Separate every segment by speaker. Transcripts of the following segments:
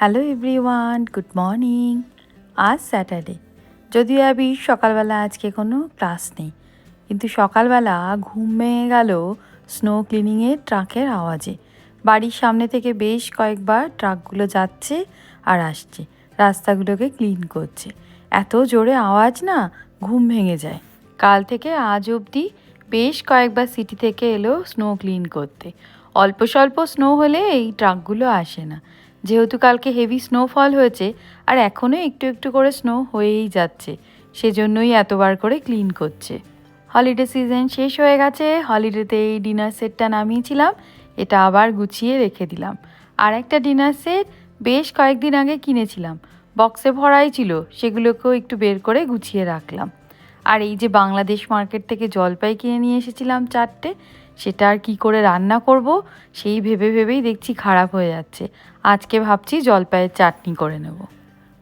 Speaker 1: Hello everyone good morning আজ Saturday যদিও আবি সকালবেলা আজকে কোনো ক্লাস নেই, কিন্তু সকালবেলা ঘুম ভেঙে গেল স্নো ক্লিনিংয়ের ট্রাকের আওয়াজে। বাড়ির সামনে থেকে বেশ কয়েকবার ট্রাকগুলো যাচ্ছে আর আসছে, রাস্তাগুলোকে ক্লিন করছে। এত জোরে আওয়াজ না ঘুম ভেঙে যায়। কাল থেকে আজ অবধি বেশ কয়েকবার সিটি থেকে এলো স্নো ক্লিন করতে। অল্প স্বল্প স্নো হলে এই ট্রাকগুলো আসে না। যেহেতু কালকে হেভি স্নোফল হয়েছে, আর এখনও একটু একটু করে স্নো হয়েই যাচ্ছে, সেজন্যই এতবার করে ক্লিন করছে। হলিডে সিজন শেষ হয়ে গেছে, হলিডেতে এই ডিনার সেটটা নামিয়েছিলাম, এটা আবার গুছিয়ে রেখে দিলাম। আর একটা ডিনার সেট বেশ কয়েকদিন আগে কিনেছিলাম, বক্সে ভরাই ছিল, সেগুলোকেও একটু বের করে গুছিয়ে রাখলাম। আর এই যে বাংলাদেশ মার্কেট থেকে জলপাই কিনে নিয়ে এসেছিলাম চারটে সেটা আর কী করে রান্না করব, সেই ভেবে ভেবেই দেখছি খারাপ হয়ে যাচ্ছে। আজকে ভাবছি জলপাইয়ের চাটনি করে নেব।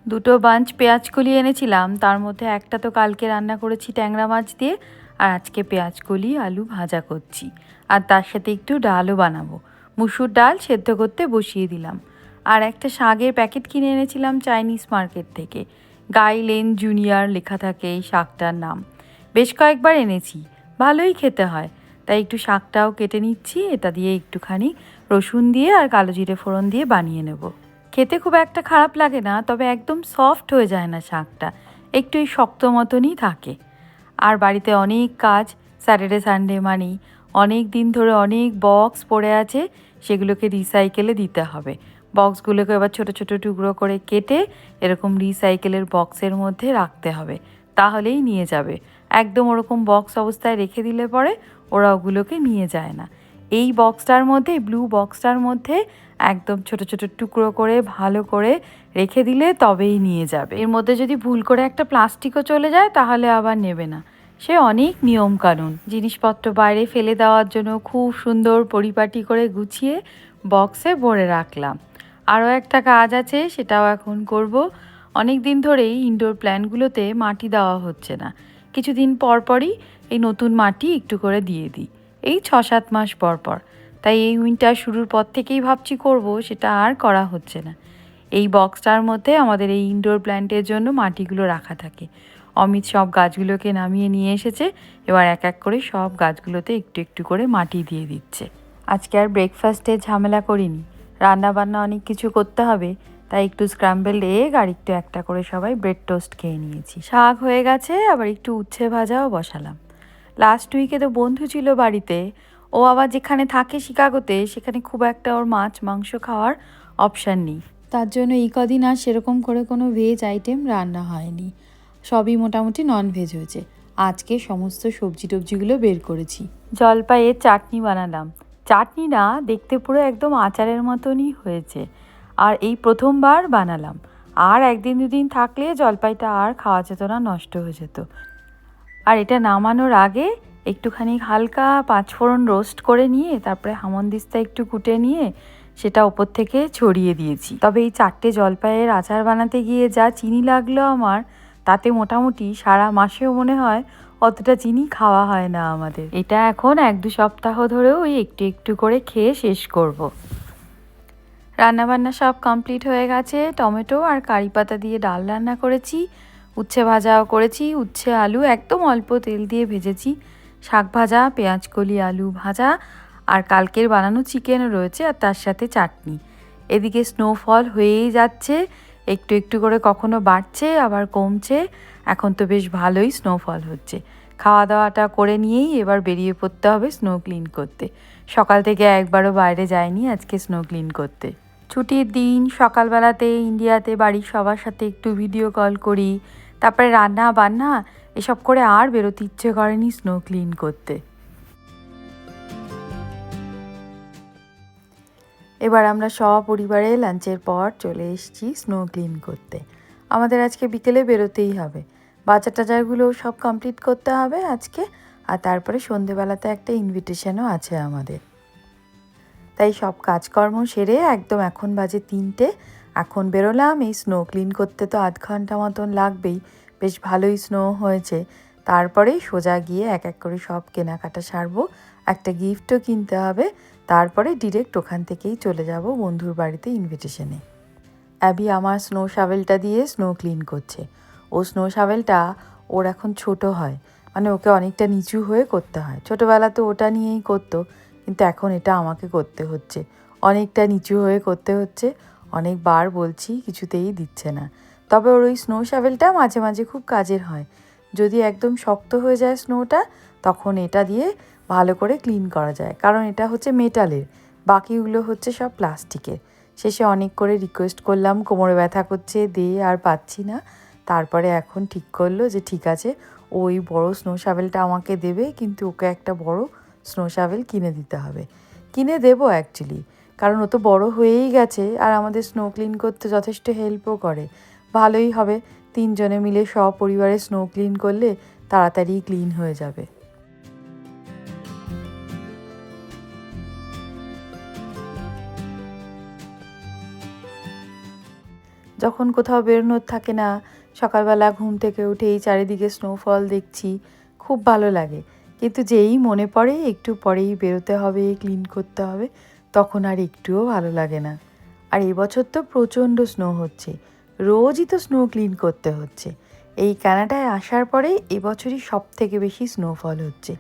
Speaker 1: দুটো বাঞ্চ পেঁয়াজ কলি এনেছিলাম, তার মধ্যে একটা তো কালকে রান্না করেছি ট্যাংরা মাছ দিয়ে, আর আজকে পেঁয়াজ কলি, আলু ভাজা করছি। আর তার সাথে একটু ডালও বানাবো। মুসুর ডাল সেদ্ধ করতে বসিয়ে দিলাম। আর একটা শাকের প্যাকেট কিনে এনেছিলাম চাইনিজ মার্কেট থেকে। গাই লেন জুনিয়র লেখা থাকে এই শাকটার নাম। বেশ কয়েকবার এনেছি। ভালোই খেতে হয়। তাই একটু শাকটাও কেটে নিচ্ছি। এটা দিয়ে একটুখানি রসুন দিয়ে আর কালো জিরে ফোড়ন দিয়ে বানিয়ে নেব। খেতে খুব একটা খারাপ লাগে না, তবে একদম সফট হয়ে যায় না শাকটা। একটু শক্ত মতনই থাকে। আর বাড়িতে অনেক কাজ, স্যাটারডে, সানডে মানেই অনেক দিন ধরে অনেক বক্স পড়ে আছে, সেগুলোকে রিসাইকেলে দিতে হবে। বক্সগুলোকে এবার ছোট ছোট টুকরো করে কেটে এরকম রিসাইকেলের বক্সের মধ্যে রাখতে হবে। তাহলেই নিয়ে যাবে। একদম ওরকম বক্স অবস্থায় রেখে দিলে পরে ওরা ওগুলোকে নিয়ে যায় না। এই বক্সটার মধ্যে ব্লু বক্সটার মধ্যে একদম ছোট ছোট টুকরো করে, ভালো করে রেখে দিলে তবেই নিয়ে যাবে। এর মধ্যে যদি ভুল করে একটা প্লাস্টিকও চলে যায়, তাহলে আবার নেবে না। সে অনেক নিয়ম কানুন জিনিসপত্র বাইরে ফেলে দেওয়ার জন্য খুব সুন্দর পরিপাটি করে গুছিয়ে বক্সে ভরে রাখলাম। আরও একটা কাজ আছে, সেটাও এখন করব। অনেক দিন ধরেই ইনডোর প্ল্যানগুলোতে মাটি দেওয়া হচ্ছে না। কিছুদিন পর পরই এই নতুন মাটি একটু করে দিয়ে দিই। এই ছ সাত মাস পর পর। তাই এই উইন্টার শুরুর পর থেকেই ভাবছি করব, সেটা আর করা হচ্ছে না। এই বক্সটার মধ্যে আমাদের এই ইনডোর প্ল্যান্টের জন্য মাটিগুলো রাখা থাকে। অমিত সব গাছগুলোকে নামিয়ে নিয়ে এসেছে, এবার এক এক করে সব গাছগুলোতে একটু একটু করে মাটি দিয়ে দিচ্ছে। আজকে আর ব্রেকফাস্টে ঝামেলা করিনি। রান্না বান্না অনেক কিছু করতে হবে। তাই একটু স্ক্রাম্বেল এগ আর একটু একটা করে সবাই ব্রেড টোস্ট খেয়ে নিয়েছি। শাক হয়ে গেছে, আবার একটু উচ্ছে ভাজাও বসালাম। লাস্ট উইকে তো বন্ধু ছিল বাড়িতে। ও আবার যেখানে থাকে শিকাগোতে, সেখানে খুব একটা ওর মাছ মাংস খাওয়ার অপশান নেই। তার জন্য এই কদিন আর সেরকম করে কোনো ভেজ আইটেম রান্না হয়নি। সবই মোটামুটি নন ভেজ হয়েছে। আজকে সমস্ত সবজি টবজিগুলো বের করেছি। জলপাইয়ের চাটনি বানালাম। চাটনি না দেখতে পুরো একদম আচারের মতনই হয়েছে। আর এই প্রথমবার বানালাম। আর একদিন দুদিন থাকলে জলপাইটা আর খাওয়া যেত না, নষ্ট হয়ে যেত। আর এটা নামানোর আগে একটুখানি হালকা পাঁচফোড়ন রোস্ট করে নিয়ে, তারপরে হামনদিস্তা একটু কুটে নিয়ে সেটা ওপর থেকে ছড়িয়ে দিয়েছি। তবে এই চারটে জলপাইয়ের আচার বানাতে গিয়ে যা চিনি লাগল আমার, তাতে মোটামুটি সারা মাসেও মনে হয় অতটা চিনি খাওয়া হয় না আমাদের। এটা এখন এক দু সপ্তাহ ধরেও ওই একটু একটু করে খেয়ে শেষ করব। রান্নাবান্না সব কমপ্লিট হয়ে গেছে। টমেটো আর কারি পাতা দিয়ে ডাল রান্না করেছি, উচ্ছে ভাজাও করেছি, উচ্ছে, আলু একদম অল্প তেল দিয়ে ভেজেছি। শাক ভাজা পেঁয়াজ কলি আলু ভাজা আর কালকের বানানো চিকেনও রয়েছে আর তার সাথে চাটনি। এদিকে স্নোফল হয়েই যাচ্ছে, একটু একটু করে কখনো বাড়ছে, আবার কমছে। এখন তো বেশ ভালোই স্নোফল হচ্ছে। খাওয়া দাওয়াটা করে নিয়েই এবার বেরিয়ে পড়তে হবে স্নো ক্লিন করতে। সকাল থেকে একবারও বাইরে যায়নি আজকে স্নো ক্লিন করতে। ছুটির দিন সকালবেলাতে ইন্ডিয়াতে বাড়ির সবার সাথে একটু ভিডিও কল করি। তারপরে রান্না বান্না, এসব করে আর বেরোতে ইচ্ছে করেনি স্নো ক্লিন করতে। এবার আমরা সপরিবারে লাঞ্চের পর চলে এসেছি স্নো ক্লিন করতে। আমাদের আজকে বিকেলে বেরোতেই হবে। বাজার টাজারগুলো সব কমপ্লিট করতে হবে আজকে। আর তারপরে সন্ধেবেলাতে একটা ইনভিটেশনও আছে আমাদের। তাই সব কাজকর্ম সেরে একদম এখন বাজে তিনটে। এখন বেরোলাম, এই স্নো ক্লিন করতে তো আধ ঘণ্টা মতন লাগবেই। বেশ ভালোই স্নো হয়েছে। তারপরেই সোজা গিয়ে এক এক করে সব কেনাকাটা সারবো। একটা গিফটও কিনতে হবে। তারপরে ডিরেক্ট ওখান থেকেই চলে যাব বন্ধুর বাড়িতে ইনভিটেশনে অ্যাবি আমার স্নো শাভেলটা দিয়ে স্নো ক্লিন করছে। ও স্নো শাভেলটা ওর এখন ছোট হয়। মানে ওকে অনেকটা নিচু হয়ে করতে হয়। ছোটোবেলা তো ওটা নিয়েই করতো। কিন্তু এখন এটা আমাকে করতে হচ্ছে। অনেকটা নিচু হয়ে করতে হচ্ছে। অনেকবার বলছি, কিছুতেই দিচ্ছে না। তবে ওর ওই স্নো শাভেলটা মাঝে মাঝে খুব কাজের হয়। যদি একদম শক্ত হয়ে যায় স্নোটা তখন এটা দিয়ে ভালো করে ক্লিন করা যায়। কারণ এটা হচ্ছে মেটালের বাকিগুলো হচ্ছে সব প্লাস্টিকের শেষে অনেক করে রিকোয়েস্ট করলাম, কোমরে ব্যথা করছে, দে আর পাচ্ছি না। তারপরে এখন ঠিক করল যে ঠিক আছে, ওই বড় স্নো শাভেলটা আমাকে দেবে, কিন্তু ওকে একটা বড় স্নো শাভেল কিনে দিতে হবে। কিনে দেবো অ্যাকচুয়ালি কারণ ও তো বড় হয়েই গেছে আর আমাদের স্নো ক্লিন করতে যথেষ্ট হেল্পও করে। ভালোই হবে, তিনজনে মিলে সপরিবারে স্নো ক্লিন করলে তাড়াতাড়ি ক্লিন হয়ে যাবে। যখন কোথাও বেরোনোর থাকে না, সকালবেলা ঘুম থেকে উঠেই চারিদিকে স্নোফল দেখছি, খুব ভালো লাগে। কিন্তু যেই মনে পড়ে, একটু পরেই বেরোতে হবে ক্লিন করতে হবে, তখন আর একটুও ভালো লাগে না। আর এবছর তো প্রচণ্ড স্নো হচ্ছে। রোজই তো স্নো ক্লিন করতে হচ্ছে। এই কানাডায় আসার পরে এবছরই সব থেকে বেশি স্নোফল হচ্ছে।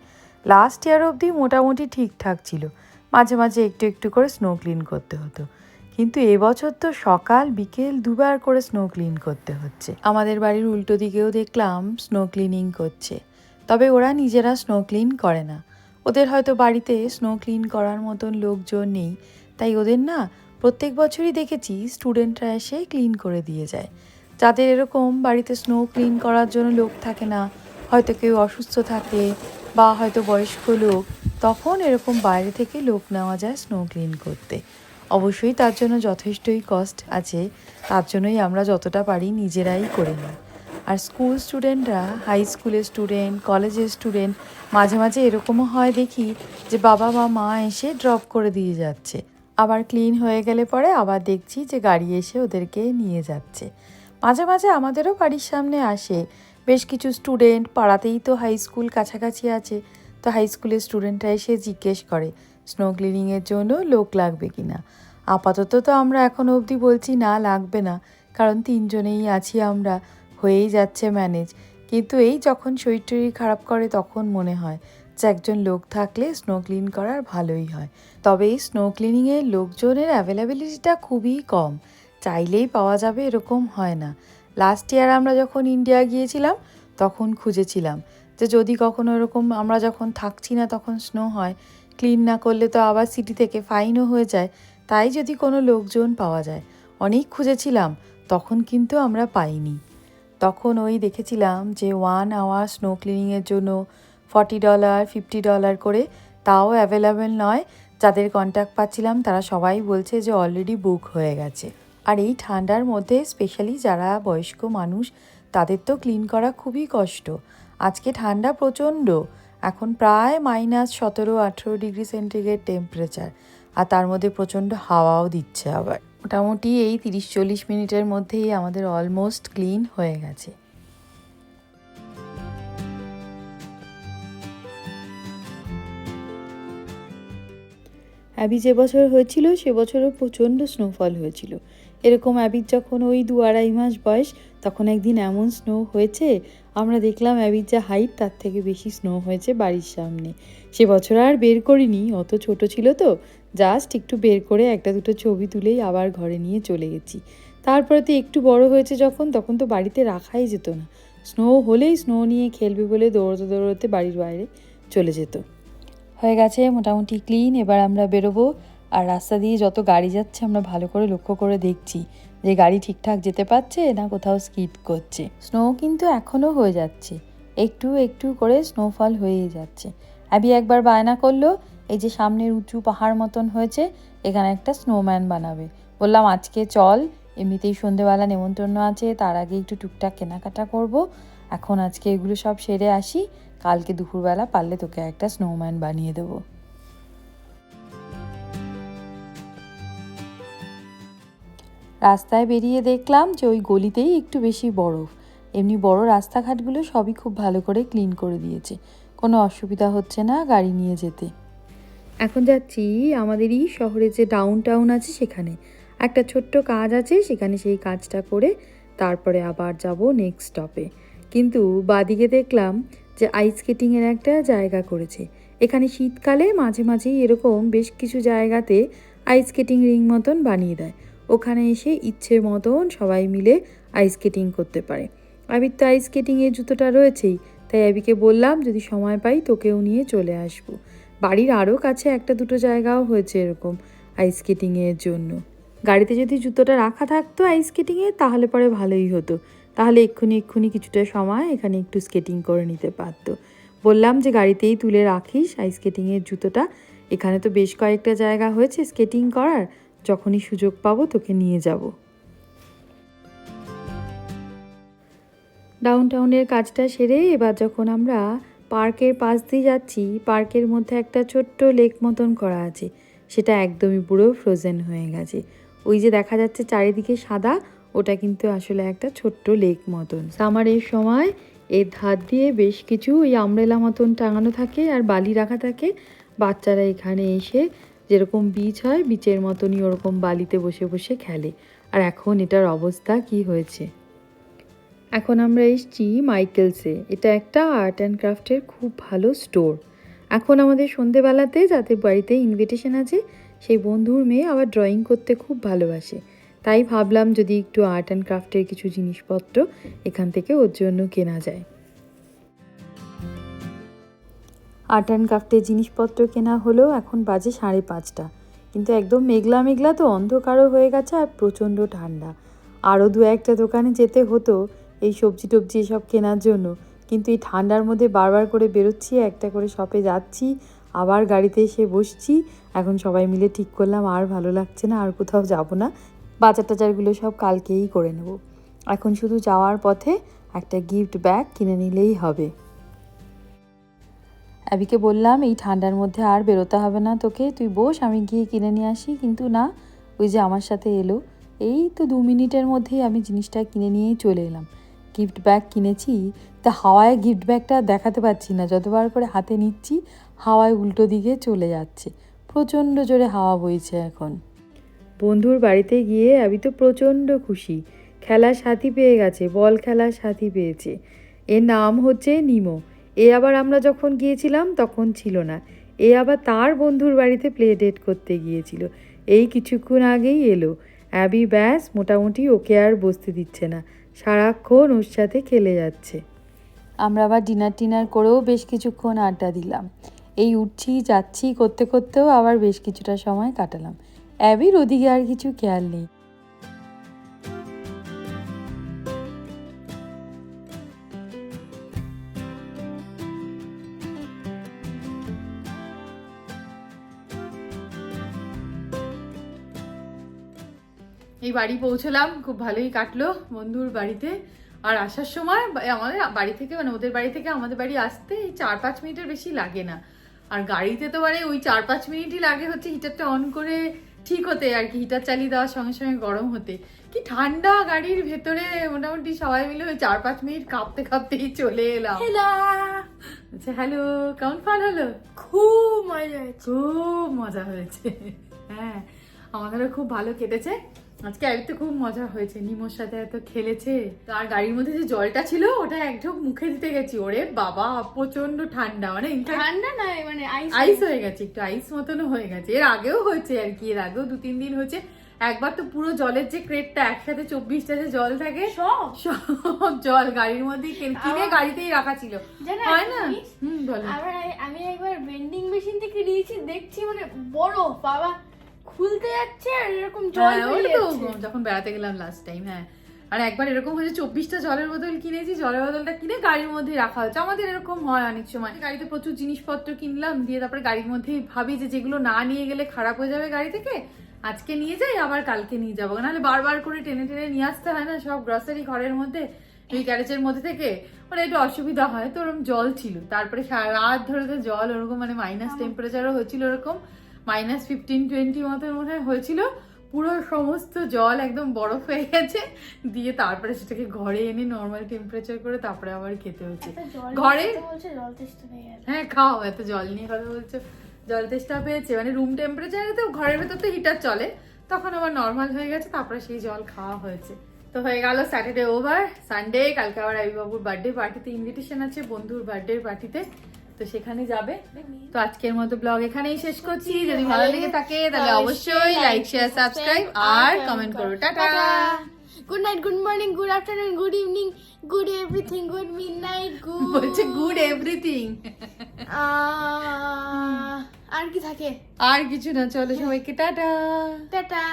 Speaker 1: লাস্ট ইয়ার অবধি মোটামুটি ঠিকঠাক ছিল। মাঝে মাঝে একটু একটু করে স্নো ক্লিন করতে হতো। কিন্তু এবছর তো সকাল, বিকেল দুবার করে স্নো ক্লিন করতে হচ্ছে। আমাদের বাড়ির উল্টো দিকেও দেখলাম স্নো ক্লিনিং করছে। তবে ওরা নিজেরা স্নো ক্লিন করে না। ওদের হয়তো বাড়িতে স্নো ক্লিন করার মতন লোকজন নেই। তাই ওদের না প্রত্যেক বছরই দেখেছি স্টুডেন্টরা এসে ক্লিন করে দিয়ে যায়। যাদের এরকম বাড়িতে স্নো ক্লিন করার জন্য লোক থাকে না, হয়তো কেউ অসুস্থ থাকে বা হয়তো বয়স্ক লোক, তখন এরকম বাইরে থেকে লোক নেওয়া যায় স্নো ক্লিন করতে। অবশ্যই তার জন্য যথেষ্টই কস্ট আছে, তার জন্যই আমরা যতটা পারি নিজেরাই করে নিই। আর স্কুল স্টুডেন্টরা হাই স্কুলের স্টুডেন্ট কলেজের স্টুডেন্ট মাঝে মাঝে এরকমও হয় দেখি যে বাবা বা মা এসে ড্রপ করে দিয়ে যাচ্ছে। আবার ক্লিন হয়ে গেলে পরে আবার দেখছি যে গাড়ি এসে ওদেরকে নিয়ে যাচ্ছে। মাঝে মাঝে আমাদেরও বাড়ির সামনে আসে। বেশ কিছু স্টুডেন্ট পাড়াতেই তো হাই স্কুল কাছাকাছি আছে। তো হাই স্কুলের স্টুডেন্টরা এসে জিজ্ঞেস করে স্নো ক্লিনিংয়ের জন্য লোক লাগবে কি না? আপাতত তো আমরা এখন অবধি বলছি, না, লাগবে না। কারণ তিনজনেই আছি আমরা। হয়েই যাচ্ছে ম্যানেজ। কিন্তু এই যখন শরীর টরীর খারাপ করে তখন মনে হয় যে একজন লোক থাকলে স্নো ক্লিন করার ভালোই হয়। তবে এই স্নো ক্লিনিংয়ের লোকজনের অ্যাভেলেবিলিটিটা খুবই কম। চাইলেই পাওয়া যাবে এরকম হয় না। লাস্ট ইয়ার আমরা যখন ইন্ডিয়া গিয়েছিলাম, তখন খুঁজেছিলাম যে যদি কখনো এরকম আমরা যখন থাকছি না তখন স্নো হয়, ক্লিন না করলে তো আবার সিটি থেকে ফাইনও হয়ে যায়। তাই যদি কোনো লোকজন পাওয়া যায়, অনেক খুঁজেছিলাম, তখন কিন্তু আমরা পাইনি। তখন ওই দেখেছিলাম যে ওয়ান আওয়ার স্নো ক্লিনিংয়ের জন্য ফর্টি ডলার ফিফটি ডলার করে তাও অ্যাভেলেবেল নয়। যাদের কন্ট্যাক্ট পাচ্ছিলাম, তারা সবাই বলছে যে অলরেডি বুক হয়ে গেছে। আর এই ঠান্ডার মধ্যে স্পেশালি যারা বয়স্ক মানুষ, তাদের তো ক্লিন করা খুবই কষ্ট। আজকে ঠান্ডা প্রচণ্ড। এখন প্রায় মাইনাস সতেরো, আঠেরো ডিগ্রি সেন্টিগ্রেড টেম্পারেচার আর তার মধ্যে প্রচণ্ড হাওয়াও দিচ্ছে আবার। মোটামুটি এই তিরিশ চল্লিশ মিনিটের মধ্যেই আমাদের অলমোস্ট ক্লিন হয়ে গেছে। অ্যাবি যে বছর হয়েছিল, সে বছরও প্রচণ্ড স্নোফল হয়েছিল। এরকম অ্যাবির যখন ওই দু আড়াই মাস বয়স, তখন একদিন এমন স্নো হয়েছে, আমরা দেখলাম অ্যাবির যা হাইট তার থেকে বেশি স্নো হয়েছে বাড়ির সামনে। সে বছর আর বের করিনি, অত ছোট ছিল তো জাস্ট একটু বের করে একটা দুটো ছবি তুলেই আবার ঘরে নিয়ে চলে গেছি। তারপরে তো একটু বড় হয়েছে যখন, তখন তো বাড়িতে রাখাই যেত না। স্নো হলেই স্নো নিয়ে খেলবে বলে দৌড়তে দৌড়তে বাড়ির বাইরে চলে যেত। হয়ে গেছে মোটামুটি ক্লিন, এবার আমরা বেরোবো। আর রাস্তা দিয়ে যত গাড়ি যাচ্ছে আমরা ভালো করে লক্ষ্য করে দেখছি যে গাড়ি ঠিকঠাক যেতে পারছে না কোথাও স্কিপ করছে। স্নো কিন্তু এখনও হয়ে যাচ্ছে। একটু একটু করে স্নোফল হয়েই যাচ্ছে। অ্যাবি একবার বায়না করল এই যে সামনের উঁচু পাহাড় মতন হয়েছে, এখানে একটা স্নোম্যান বানাবে। বললাম, আজকে চল, এমনিতেই সন্ধেবেলা নেমন্তন্ন আছে, তার আগে একটু টুকটাক কেনাকাটা করব। এখন আজকে এগুলো সব সেরে আসি, কালকে দুপুরবেলা পারলে তোকে একটা স্নোম্যান বানিয়ে দেবো। রাস্তায় বেরিয়ে দেখলাম যে ওই গলিতেই একটু বেশি বরফ। এমনি বড় রাস্তাঘাটগুলো সবই খুব ভালো করে ক্লিন করে দিয়েছে। কোনো অসুবিধা হচ্ছে না গাড়ি নিয়ে যেতে। এখন যাচ্ছি আমাদেরই শহরে যে ডাউন টাউন আছে সেখানে। একটা ছোট্ট কাজ আছে, সেখানে সেই কাজটা করে তারপরে আবার যাব নেক্সট স্টপে কিন্তু বাদিকে দেখলাম যে আইস স্কেটিংয়ের একটা জায়গা করেছে। এখানে শীতকালে মাঝে মাঝেই এরকম বেশ কিছু জায়গাতে আইস স্কেটিং রিং মতন বানিয়ে দেয়। ওখানে এসে ইচ্ছে মতন সবাই মিলে আইস স্কেটিং করতে পারে। আবির তো আইস স্কেটিংয়ের জুতোটা রয়েছেই, তাই আবিকে বললাম যদি সময় পাই তোকেও নিয়ে চলে আসব। বাড়ির আরও কাছে একটা দুটো জায়গাও হয়েছে এরকম আইস স্কেটিংয়ের জন্য। গাড়িতে যদি জুতোটা রাখা থাকতো আইস স্কেটিংয়ে তাহলে পরে ভালোই হতো। তাহলে এক্ষুনি এক্ষুনি কিছুটা সময় এখানে একটু স্কেটিং করে নিতে পারতো। বললাম যে গাড়িতেই তুলে রাখিস আইস স্কেটিংয়ের জুতোটা। এখানে তো বেশ কয়েকটা জায়গা হয়েছে স্কেটিং করার। যখনই সুযোগ পাবো তোকে নিয়ে যাব। ডাউন টাউনের কাজটা সেরে এবার যখন আমরা পার্কের পাশ দিয়ে যাচ্ছি, পার্কের মধ্যে একটা ছোট্ট লেক মতন করা আছে। সেটা একদমই পুরো ফ্রোজেন হয়ে গেছে। ওই যে দেখা যাচ্ছে চারিদিকে সাদা, ওটা কিন্তু আসলে একটা ছোট্ট লেক মতন। সামারের সময় এর ধার দিয়ে বেশ কিছু ওই আমরেলা মতন টাঙানো থাকে আর বালি রাখা থাকে। বাচ্চারা এখানে এসে যেরকম বিচ হয় বিচের মতনই ওরকম বালিতে বসে বসে খেলে। আর এখন এটার অবস্থা কি হয়েছে? এখন আমরা এসেছি মাইকেলসে। এটা একটা আর্ট অ্যান্ড ক্রাফটের খুব ভালো স্টোর। এখন আমাদের সন্ধেবেলাতে যাদের বাড়িতে ইনভিটেশন আছে, সেই বন্ধুর মেয়ে আবার ড্রয়িং করতে খুব ভালোবাসে। তাই ভাবলাম যদি একটু আর্ট অ্যান্ড ক্রাফটের কিছু জিনিসপত্র এখান থেকে ওর জন্য কেনা যায়। আর্ট অ্যান্ড ক্রাফটের জিনিসপত্র কেনা হলো এখন বাজে সাড়ে পাঁচটা। কিন্তু একদম মেঘলা মেঘলা তো অন্ধকারও হয়ে গেছে আর প্রচণ্ড ঠান্ডা। আরও দু একটা দোকানে যেতে হতো এই সবজি টবজি এসব কেনার জন্য। কিন্তু এই ঠান্ডার মধ্যে বারবার করে বেরোচ্ছি, একটা করে শপে যাচ্ছি, আবার গাড়িতে এসে বসছি। এখন সবাই মিলে ঠিক করলাম, আর ভালো লাগছে না, আর কোথাও যাব না। বাজার টাজারগুলো সব কালকেই করে নেব। এখন শুধু যাওয়ার পথে একটা গিফট ব্যাগ কিনে নিলেই হবে। অ্যাবিকে বললাম, এই ঠান্ডার মধ্যে আর বেরোতে হবে না তোকে। তুই বস, আমি গিয়ে কিনে নিয়ে আসি। কিন্তু না, ওই যে আমার সাথে এলো। এই তো দু মিনিটের মধ্যেই আমি জিনিসটা কিনে নিয়েই চলে এলাম। গিফট ব্যাগ কিনেছি, তা হাওয়ায় গিফট ব্যাগটা দেখাতে পাচ্ছি না। যতবার করে হাতে নিচ্ছি, হাওয়ায় উল্টো দিকে চলে যাচ্ছে। প্রচণ্ড জোরে হাওয়া বইছে এখন। বন্ধুর বাড়িতে গিয়ে আমি তো প্রচণ্ড খুশি। খেলার সাথী পেয়ে গেছে, বল খেলার সাথী পেয়েছে। এর নাম হচ্ছে নিমো। এ আবার আমরা যখন গিয়েছিলাম, তখন ছিল না। এ আবার তার বন্ধুর বাড়িতে প্লে ডেট করতে গিয়েছিল। এই কিছুক্ষণ আগেই এলো। অ্যাবি ব্যাস, মোটামুটি ওকে আর বসতে দিচ্ছে না। সারাক্ষণ ওর সাথে খেলে যাচ্ছে। আমরা আবার ডিনার টিনার করেও বেশ কিছুক্ষণ আড্ডা দিলাম। এই উঠছি, যাচ্ছি, করতে করতেও আবার বেশ কিছুটা সময় কাটালাম। অ্যাবির ওদিকে আর কিছু খেয়াল নেই। এই বাড়ি পৌঁছলাম খুব ভালোই কাটলো বন্ধুর বাড়িতে। আর আসার সময় আমাদের বাড়ি থেকে মানে ওদের বাড়ি থেকে আমাদের বাড়ি আসতে এই চার পাঁচ মিনিটের বেশি লাগে না। আর গাড়িতে তো মানে ওই চার পাঁচ মিনিটই লাগে হচ্ছে হিটারটা অন করে ঠিক হতে আর কি হিটার চালিয়ে দেওয়ার সঙ্গে সঙ্গে গরম হতে। কি ঠান্ডা গাড়ির ভেতরে মোটামুটি সবাই মিলে ওই চার পাঁচ মিনিট কাঁপতে কাঁপতেই চলে এলাম। আচ্ছা হ্যালো কেমন ফান হলো?
Speaker 2: খুব মজা হয়েছে।
Speaker 1: খুব মজা হয়েছে হ্যাঁ। আমাদেরও খুব ভালো কেটেছে। আজকে আবির তো খুব মজা হয়েছে। নিমোর সাথে এত খেলেছে। আর গাড়ির মধ্যে যে জলটা ছিল ওটা এক ঢোক মুখে দিতে গেছি। ওরে বাবা প্রচণ্ড ঠান্ডা। মানে
Speaker 2: ঠান্ডা নয় মানে আইস
Speaker 1: হয়ে গেছে একটু আইস মতনও হয়ে গেছে। এর আগেও হয়েছে আর কি এর আগেও দু তিন দিন হয়েছে। একবার তো পুরো জলের যে ক্রেটটা একসাথে চব্বিশটা যে জল থাকে
Speaker 2: সব।
Speaker 1: সব জল গাড়ির মধ্যেই কিনে গাড়িতেই রাখা ছিল। হয় না? হুম বলো।
Speaker 2: আমি একবার ভেন্ডিং মেশিন থেকে নিয়েছি দেখছি মানে বড় বাবা খুলতে যাচ্ছে আর এরকম জল
Speaker 1: হ্যাঁ। যখন বেড়াতে গেলাম লাস্ট টাইম হ্যাঁ। আর একবার এরকম হয়েছে চব্বিশটা জলের বোতল কিনেছি জলের বোতলটা কিনে গাড়ির মধ্যে রাখা হচ্ছে আমাদের এরকম হয় অনেক সময়। গাড়িতে প্রচুর জিনিসপত্র কিনলাম দিয়ে তারপরে গাড়ির মধ্যেই ভাবি যে যেগুলো না নিয়ে গেলে খারাপ হয়ে যাবে গাড়ি থেকে আজকে নিয়ে যাই আবার কালকে নিয়ে যাব। নাহলে বারবার করে টেনে টেনে নিয়ে আসতে হয় না সব গ্রসারি ঘরের মধ্যে ওই গ্যারেজের মধ্যে থেকে। মানে একটু অসুবিধা হয় তো ওরকম জল ছিল। তারপরে সারা রাত ধরে তো জল ওরকম মানে মাইনাস টেম্পারেচারও হয়েছিল ওরকম। মাইনাস ফিফটিন টোয়েন্টি মতো মনে হয় হয়েছিল। পুরো সমস্ত জল একদম বরফ হয়ে গেছে। দিয়ে তারপরে সেটাকে ঘরে এনে নর্মাল টেম্পারেচার করে তারপরে আবার খেতে হচ্ছে। ঘরে হ্যাঁ খাও এত জল নিয়ে কথা বলছো। জল তেষ্টা পেয়েছে। মানে রুম টেম্পারেচারে তো ঘরের ভেতর তো হিটার চলে। তখন আবার নর্মাল হয়ে গেছে তারপরে সেই জল খাওয়া হয়েছে। তো হয়ে গেল স্যাটারডে ওভার সানডে কালকে আবার বাবুর বার্থডে পার্টিতে ইনভিটেশন আছে বন্ধুর বার্থডে পার্টিতে তো সেখানে যাবে। তো আজকের মতো ব্লগ এখানেই শেষ করছি। যদি ভালো লেগে থাকে তাহলে অবশ্যই লাইক শেয়ার সাবস্ক্রাইব আর কমেন্ট করো। Tata
Speaker 2: good night good morning good afternoon good evening good everything good midnight good
Speaker 1: বলছে গুড এভরিথিং
Speaker 2: আর কি থাকে?
Speaker 1: আর কিছু না চলো সবাইকে টাটা
Speaker 2: টাটা